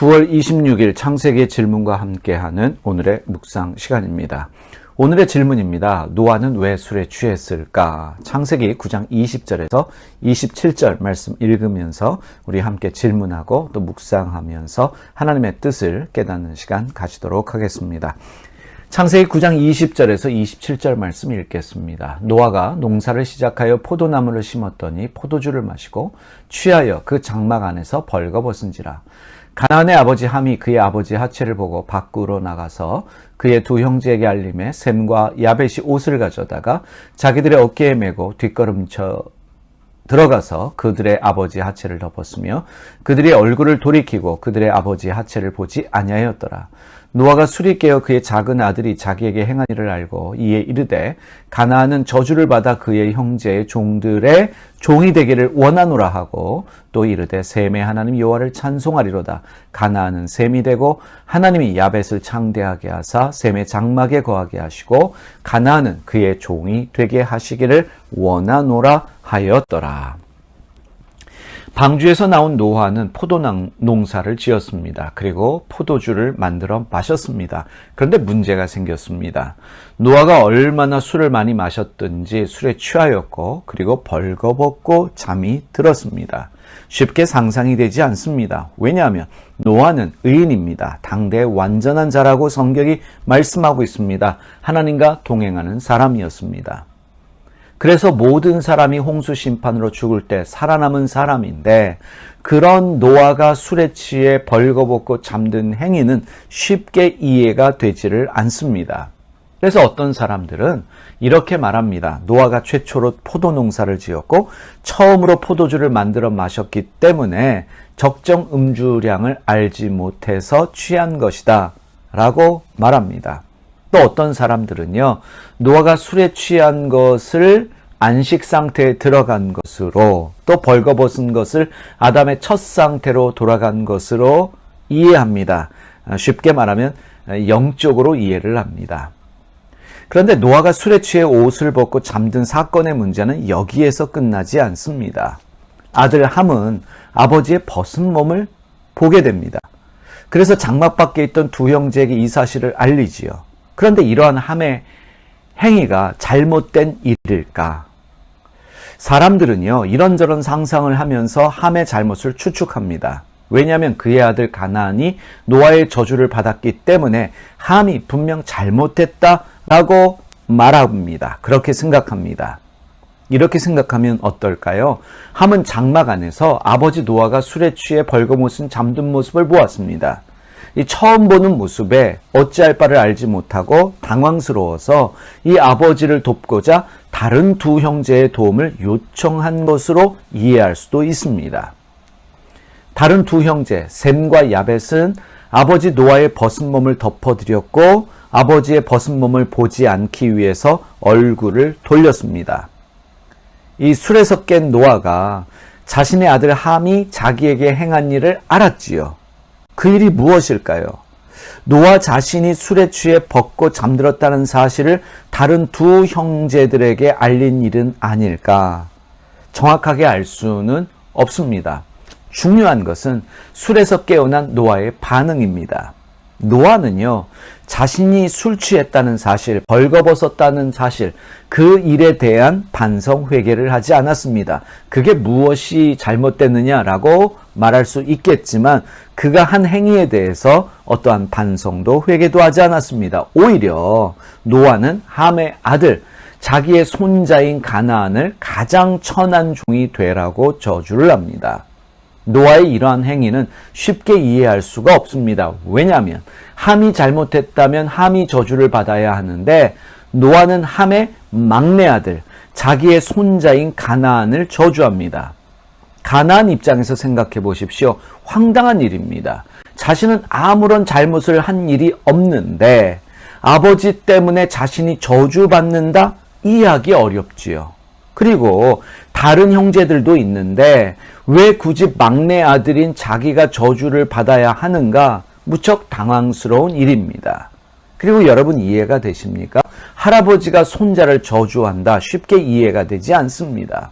9월 26일 창세기 질문과 함께하는 오늘의 묵상 시간입니다. 오늘의 질문입니다. 노아는 왜 술에 취했을까? 창세기 9장 20절에서 27절 말씀 읽으면서 우리 함께 질문하고 또 묵상하면서 하나님의 뜻을 깨닫는 시간 가지도록 하겠습니다. 창세기 9장 20절에서 27절 말씀 읽겠습니다. 노아가 농사를 시작하여 포도나무를 심었더니 포도주를 마시고 취하여 그 장막 안에서 벌거벗은지라. 가나안의 아버지 함이 그의 아버지 하체를 보고 밖으로 나가서 그의 두 형제에게 알림해 셈과 야벳이 옷을 가져다가 자기들의 어깨에 메고 뒷걸음쳐 들어가서 그들의 아버지 하체를 덮었으며 그들의 얼굴을 돌이키고 그들의 아버지 하체를 보지 아니하였더라. 노아가 술이 깨어 그의 작은 아들이 자기에게 행한 일을 알고 이에 이르되 가나안은 저주를 받아 그의 형제의 종들의 종이 되기를 원하노라 하고 또 이르되 셈의 하나님 여호와를 찬송하리로다 가나안은 셈이 되고 하나님이 야벳을 창대하게 하사 셈의 장막에 거하게 하시고 가나안은 그의 종이 되게 하시기를 원하노라 하였더라. 방주에서 나온 노아는 포도 농사를 지었습니다. 그리고 포도주를 만들어 마셨습니다. 그런데 문제가 생겼습니다. 노아가 얼마나 술을 많이 마셨든지 술에 취하였고 그리고 벌거벗고 잠이 들었습니다. 쉽게 상상이 되지 않습니다. 왜냐하면 노아는 의인입니다. 당대의 완전한 자라고 성경이 말씀하고 있습니다. 하나님과 동행하는 사람이었습니다. 그래서 모든 사람이 홍수 심판으로 죽을 때 살아남은 사람인데 그런 노아가 술에 취해 벌거벗고 잠든 행위는 쉽게 이해가 되지를 않습니다. 그래서 어떤 사람들은 이렇게 말합니다. 노아가 최초로 포도 농사를 지었고 처음으로 포도주를 만들어 마셨기 때문에 적정 음주량을 알지 못해서 취한 것이다. 라고 말합니다. 또 어떤 사람들은요, 노아가 술에 취한 것을 안식 상태에 들어간 것으로 또 벌거벗은 것을 아담의 첫 상태로 돌아간 것으로 이해합니다. 아, 쉽게 말하면 영적으로 이해를 합니다. 그런데 노아가 술에 취해 옷을 벗고 잠든 사건의 문제는 여기에서 끝나지 않습니다. 아들 함은 아버지의 벗은 몸을 보게 됩니다. 그래서 장막 밖에 있던 두 형제에게 이 사실을 알리지요. 그런데 이러한 함의 행위가 잘못된 일일까? 사람들은요, 이런저런 상상을 하면서 함의 잘못을 추측합니다. 왜냐하면 그의 아들 가나안이 노아의 저주를 받았기 때문에 함이 분명 잘못했다라고 말합니다. 그렇게 생각합니다. 이렇게 생각하면 어떨까요? 함은 장막 안에서 아버지 노아가 술에 취해 벌거벗은 잠든 모습을 보았습니다. 이 처음 보는 모습에 어찌할 바를 알지 못하고 당황스러워서 이 아버지를 돕고자 다른 두 형제의 도움을 요청한 것으로 이해할 수도 있습니다. 다른 두 형제 셈과 야벳은 아버지 노아의 벗은 몸을 덮어드렸고 아버지의 벗은 몸을 보지 않기 위해서 얼굴을 돌렸습니다. 이 술에서 깬 노아가 자신의 아들 함이 자기에게 행한 일을 알았지요. 그 일이 무엇일까요? 노아 자신이 술에 취해 벗고 잠들었다는 사실을 다른 두 형제들에게 알린 일은 아닐까? 정확하게 알 수는 없습니다. 중요한 것은 술에서 깨어난 노아의 반응입니다. 노아는요, 자신이 술 취했다는 사실, 벌거벗었다는 사실, 그 일에 대한 반성 회개를 하지 않았습니다. 그게 무엇이 잘못됐느냐라고 말할 수 있겠지만, 그가 한 행위에 대해서 어떠한 반성도 회개도 하지 않았습니다. 오히려 노아는 함의 아들, 자기의 손자인 가나안을 가장 천한 종이 되라고 저주를 합니다. 노아의 이러한 행위는 쉽게 이해할 수가 없습니다. 왜냐하면 함이 잘못했다면 함이 저주를 받아야 하는데 노아는 함의 막내 아들, 자기의 손자인 가나안을 저주합니다. 가나안 입장에서 생각해 보십시오. 황당한 일입니다. 자신은 아무런 잘못을 한 일이 없는데 아버지 때문에 자신이 저주받는다? 이해하기 어렵지요. 그리고 다른 형제들도 있는데 왜 굳이 막내 아들인 자기가 저주를 받아야 하는가 무척 당황스러운 일입니다. 그리고 여러분 이해가 되십니까? 할아버지가 손자를 저주한다 쉽게 이해가 되지 않습니다.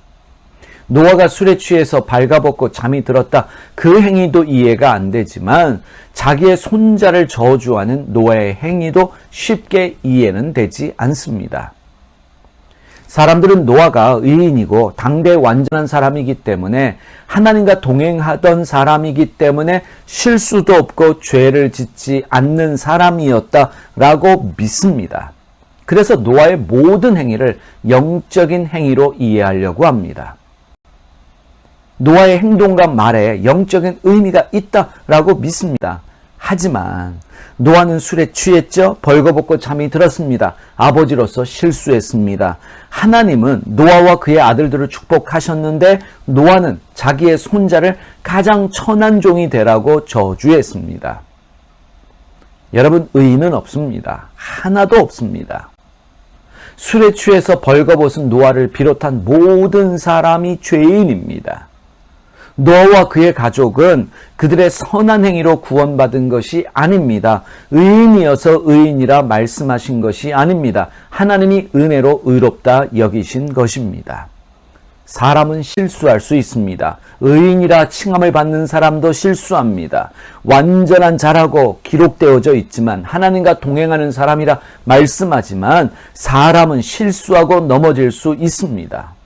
노아가 술에 취해서 발가벗고 잠이 들었다. 그 행위도 이해가 안 되지만 자기의 손자를 저주하는 노아의 행위도 쉽게 이해는 되지 않습니다. 사람들은 노아가 의인이고 당대 완전한 사람이기 때문에 하나님과 동행하던 사람이기 때문에 실수도 없고 죄를 짓지 않는 사람이었다라고 믿습니다. 그래서 노아의 모든 행위를 영적인 행위로 이해하려고 합니다. 노아의 행동과 말에 영적인 의미가 있다라고 믿습니다. 하지만 노아는 술에 취했죠. 벌거벗고 잠이 들었습니다. 아버지로서 실수했습니다. 하나님은 노아와 그의 아들들을 축복하셨는데 노아는 자기의 손자를 가장 천한 종이 되라고 저주했습니다. 여러분 의인은 없습니다. 하나도 없습니다. 술에 취해서 벌거벗은 노아를 비롯한 모든 사람이 죄인입니다. 노아와 그의 가족은 그들의 선한 행위로 구원받은 것이 아닙니다. 의인이어서 의인이라 말씀하신 것이 아닙니다. 하나님이 은혜로 의롭다 여기신 것입니다. 사람은 실수할 수 있습니다. 의인이라 칭함을 받는 사람도 실수합니다. 완전한 자라고 기록되어져 있지만 하나님과 동행하는 사람이라 말씀하지만 사람은 실수하고 넘어질 수 있습니다.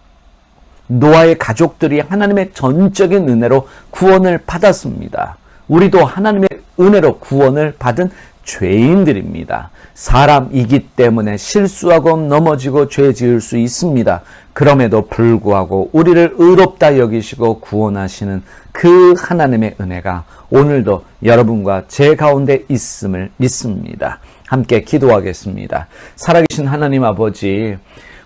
노아의 가족들이 하나님의 전적인 은혜로 구원을 받았습니다. 우리도 하나님의 은혜로 구원을 받은 죄인들입니다. 사람이기 때문에 실수하고 넘어지고 죄 지을 수 있습니다. 그럼에도 불구하고 우리를 의롭다 여기시고 구원하시는 그 하나님의 은혜가 오늘도 여러분과 제 가운데 있음을 믿습니다. 함께 기도하겠습니다. 살아계신 하나님 아버지,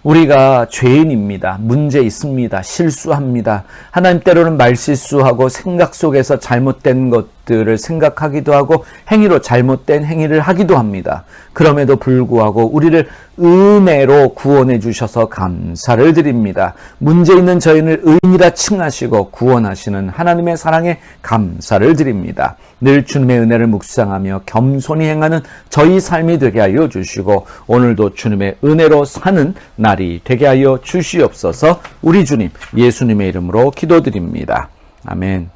우리가 죄인입니다. 문제 있습니다. 실수합니다. 하나님 때로는 말실수하고 생각 속에서 잘못된 것들을 생각하기도 하고 행위로 잘못된 행위를 하기도 합니다. 그럼에도 불구하고 우리를 은혜로 구원해 주셔서 감사를 드립니다. 문제 있는 저희를 의인이라 칭하시고 구원하시는 하나님의 사랑에 감사를 드립니다. 늘 주님의 은혜를 묵상하며 겸손히 행하는 저희 삶이 되게 하여 주시고 오늘도 주님의 은혜로 사는 날이 되게 하여 주시옵소서 우리 주님 예수님의 이름으로 기도드립니다. 아멘.